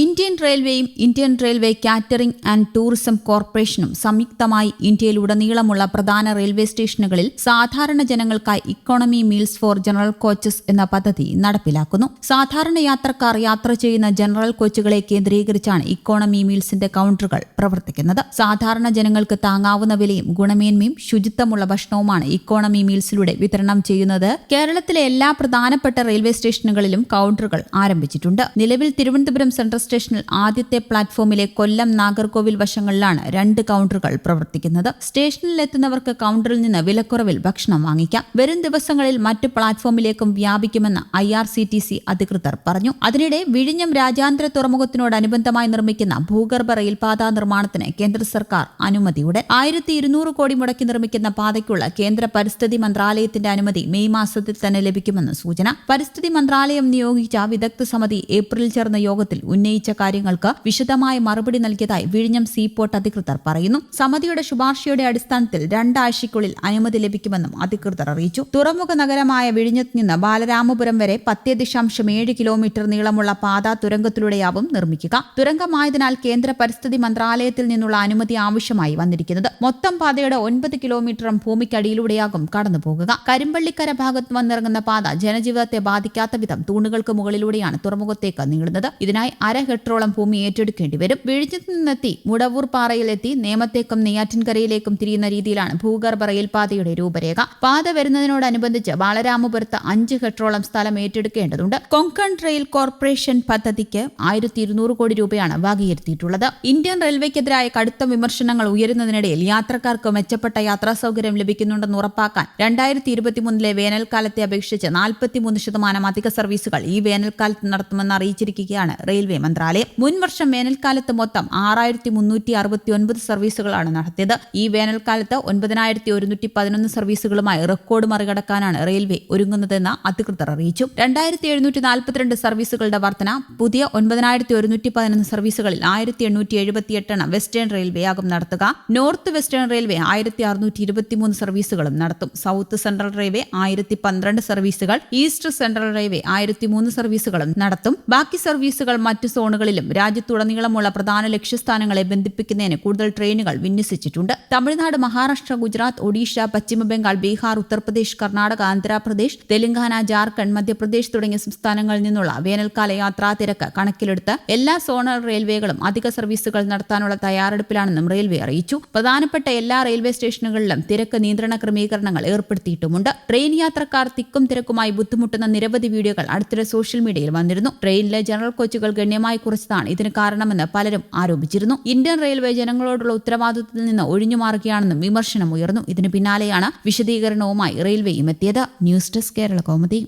Indian റെയിൽവേയും Indian railway catering and tourism കോർപ്പറേഷനും സംയുക്തമായി ഇന്ത്യയിലുടനീളമുള്ള പ്രധാന റെയിൽവേ സ്റ്റേഷനുകളിൽ സാധാരണ ജനങ്ങൾക്കായി economy meals for general coaches എന്ന പദ്ധതി നടപ്പിലാക്കുന്നു. സാധാരണ യാത്രക്കാർ യാത്ര ചെയ്യുന്ന ജനറൽ കോച്ചുകളെ കേന്ദ്രീകരിച്ചാണ് ഇക്കോണമി മീൽസിന്റെ കൗണ്ടറുകൾ പ്രവർത്തിക്കുന്നത്. സാധാരണ ജനങ്ങൾക്ക് താങ്ങാവുന്ന വിലയും ഗുണമേന്മയും ശുചിത്വമുള്ള ഭക്ഷണവുമാണ് ഇക്കോണമി മീൽസിലൂടെ വിതരണം ചെയ്യുന്നത്. കേരളത്തിലെ എല്ലാ പ്രധാനപ്പെട്ട റെയിൽവേ സ്റ്റേഷനുകളിലും കൗണ്ടറുകൾ ആരംഭിച്ചിട്ടുണ്ട്. നിലവിൽ തിരുവനന്തപുരം സെൻട്രൽ സ്റ്റേഷനിൽ ആദ്യത്തെ പ്ലാറ്റ്ഫോമിലെ കൊല്ലം നാഗർകോവിൽ വശങ്ങളിലാണ് രണ്ട് കൗണ്ടറുകൾ പ്രവർത്തിക്കുന്നത്. സ്റ്റേഷനിൽ എത്തുന്നവർക്ക് കൗണ്ടറിൽ നിന്ന് വിലക്കുറവിൽ ഭക്ഷണം വാങ്ങിക്കാം. വരും ദിവസങ്ങളിൽ മറ്റ് പ്ലാറ്റ്ഫോമിലേക്കും വ്യാപിക്കുമെന്ന് I R C T C അധികൃതർ പറഞ്ഞു. അതിനിടെ വിഴിഞ്ഞം രാജ്യാന്തര തുറമുഖത്തിനോടനുബന്ധമായി നിർമ്മിക്കുന്ന ഭൂഗർഭ റെയിൽപാത നിർമ്മാണത്തിന് കേന്ദ്ര സർക്കാർ അനുമതിയുടെ ആയിരത്തി ഇരുന്നൂറ് കോടി മുടക്കി നിർമ്മിക്കുന്ന പാതയ്ക്കുള്ള കേന്ദ്ര പരിസ്ഥിതി മന്ത്രാലയത്തിന്റെ അനുമതി മെയ് മാസത്തിൽ തന്നെ ലഭിക്കുമെന്ന് സൂചന. പരിസ്ഥിതി മന്ത്രാലയം നിയോഗിച്ച വിദഗ്ധ സമിതി ഏപ്രിലിൽ ചേർന്ന യോഗത്തിൽ ഉന്നയിച്ച കാര്യങ്ങൾക്ക് വിശദമായ മറുപടി നൽകിയതായി വിഴിഞ്ഞം സീപോർട്ട് അധികൃതർ പറയുന്നു. സമിതിയുടെ ശുപാർശയുടെ അടിസ്ഥാനത്തിൽ രണ്ടാഴ്ചയ്ക്കുള്ളിൽ അനുമതി ലഭിക്കുമെന്നും അധികൃതർ അറിയിച്ചു. തുറമുഖ നഗരമായ വിഴിഞ്ഞത്ത് നിന്ന് ബാലരാമപുരം വരെ പത്ത് ദശാംശം ഏഴ് കിലോമീറ്റർ നീളമുള്ള പാത തുരങ്കത്തിലൂടെയാവും നിർമ്മിക്കുക. തുരങ്കമായതിനാൽ കേന്ദ്ര പരിസ്ഥിതി മന്ത്രാലയത്തിൽ നിന്നുള്ള അനുമതി ആവശ്യമായി വന്നിരിക്കുന്നത്. മൊത്തം പാതയുടെ ഒൻപത് കിലോമീറ്ററും ഭൂമിക്കടിയിലൂടെയാകും കടന്നുപോകുക. കരിമ്പള്ളിക്കര ഭാഗത്ത് വന്നിറങ്ങുന്ന പാത ജനജീവിതത്തെ ബാധിക്കാത്ത വിധം തൂണുകൾക്ക് മുകളിലൂടെയാണ് തുറമുഖത്തേക്ക് നീളുന്നത്. ഇതിനായി അര ഹെക്ടറോളം ഭൂമി ഏറ്റെടുക്കേണ്ടി വരും. വിഴിഞ്ഞത്ത് നിന്നെത്തി മുടവൂർ പാറയിലെത്തി നേമത്തേക്കും നെയ്യാറ്റിൻകരയിലേക്കും തിരിയുന്ന രീതിയിലാണ് ഭൂഗർഭ റെയിൽപാതയുടെ രൂപരേഖ. പാത വരുന്നതിനോടനുബന്ധിച്ച് ബാലരാമപുരത്ത് അഞ്ച് ഹെക്ടറോളം സ്ഥലം ഏറ്റെടുക്കേണ്ടതുണ്ട്. കൊങ്കൺ റെയിൽ കോർപ്പറേഷൻ പദ്ധതിക്ക് ആയിരത്തി ഇരുന്നൂറ് കോടി രൂപയാണ് വകയിരുത്തിയിട്ടുള്ളത്. ഇന്ത്യൻ റെയിൽവേക്കെതിരായ കടുത്ത വിമർശനങ്ങൾ ഉയരുന്നതിനിടയിൽ യാത്രക്കാർക്ക് മെച്ചപ്പെട്ട യാത്രാ സൗകര്യം ലഭിക്കുന്നുണ്ടെന്ന് ഉറപ്പാക്കാൻ രണ്ടായിരത്തി ഇരുപത്തിമൂന്നിലെ വേനൽക്കാലത്തെ അപേക്ഷിച്ച് നാൽപ്പത്തിമൂന്ന് ശതമാനം അധിക സർവീസുകൾ ഈ വേനൽക്കാലത്ത് നടത്തുമെന്ന് അറിയിച്ചിരിക്കുകയാണ് റെയിൽവേ മന്ത്രാലയം. മുൻ വർഷം വേനൽക്കാലത്ത് മൊത്തം ആറായിരത്തി മുന്നൂറ്റി അറുപത്തി ഒൻപത് സർവീസുകളാണ് നടത്തിയത്. ഈ വേനൽക്കാലത്ത് ഒൻപതിനായിരത്തി ഒരുന്നൂറ്റി പതിനൊന്ന് സർവീസുകളുമായി റെക്കോർഡ് മറികടക്കാനാണ് റെയിൽവേ ഒരുങ്ങുന്നതെന്ന് അധികൃതർ അറിയിച്ചു. രണ്ടായിരത്തി എഴുന്നൂറ്റി നാൽപ്പത്തിരണ്ട് സർവീസുകളുടെ വർധന പുതിയ ഒൻപതിനായിരത്തി ഒരുന്നൂറ്റി പതിനൊന്ന് സർവീസുകളിൽ ആയിരത്തി എണ്ണൂറ്റി എഴുപത്തിയെട്ടെണ്ണം വെസ്റ്റേൺ റെയിൽവേയാകും നടത്തുക. നോർത്ത് വെസ്റ്റേൺ റെയിൽവേ ആയിരത്തി അറുന്നൂറ്റി ഇരുപത്തിമൂന്ന് സർവീസുകളും നടത്തും. സൗത്ത് സെൻട്രൽ റെയിൽവേ ആയിരത്തി പന്ത്രണ്ട് സർവീസുകൾ ഈസ്റ്റ് സെൻട്രൽ റെയിൽവേ ആയിരത്തി മൂന്ന് സർവീസുകളും നടത്തും. ബാക്കി സർവീസുകൾ മറ്റ് സോണുകളിലും രാജ്യത്തുടനീളമുള്ള പ്രധാന ലക്ഷ്യസ്ഥാനങ്ങളെ ബന്ധിപ്പിക്കുന്നതിന് കൂടുതൽ ട്രെയിനുകൾ വിന്യസിച്ചിട്ടുണ്ട്. തമിഴ്നാട് മഹാരാഷ്ട്ര ഗുജറാത്ത് ഒഡീഷ പശ്ചിമബംഗാൾ ബീഹാർ ഉത്തർപ്രദേശ് കർണാടക ആന്ധ്രാപ്രദേശ് തെലങ്കാന ജാർഖണ്ഡ് മധ്യപ്രദേശ് തുടങ്ങിയ സംസ്ഥാനങ്ങളിൽ നിന്നുള്ള വേനൽക്കാല യാത്രാ തിരക്ക് കണക്കിലെടുത്ത് എല്ലാ സോണൽ റെയിൽവേകളും അധിക സർവീസുകൾ നടത്താനുള്ള തയ്യാറെടുപ്പിലാണെന്നും റെയിൽവേ അറിയിച്ചു. പ്രധാനപ്പെട്ട എല്ലാ റെയിൽവേ സ്റ്റേഷനുകളിലും തിരക്ക് നിയന്ത്രണ ക്രമീകരണങ്ങൾ ഏർപ്പെടുത്തിയിട്ടുമുണ്ട്. ട്രെയിൻ യാത്രക്കാർ തിക്കും തിരക്കുമായി ബുദ്ധിമുട്ടുന്ന നിരവധി വീഡിയോകൾ അടുത്തിടെ സോഷ്യൽ മീഡിയയിൽ വന്നിരുന്നു. ട്രെയിനിലെ ജനറൽ കോച്ചുകൾ ഗണ്യമായി കുറച്ചതാണ് ഇതിന് കാരണമെന്ന് പലരും ആരോപിച്ചിരുന്നു. ഇന്ത്യൻ റെയിൽവേ ജനങ്ങളോടുള്ള ഉത്തരവാദിത്തത്തിൽ നിന്ന് ഒഴിഞ്ഞു മാറുകയാണെന്നും വിമർശനം ഉയർന്നു ഇതിന് പിന്നാലെയാണ് വിശദീകരണവുമായി റെയിൽവേയും എത്തിയത്. News desk Kerala Kaumudi.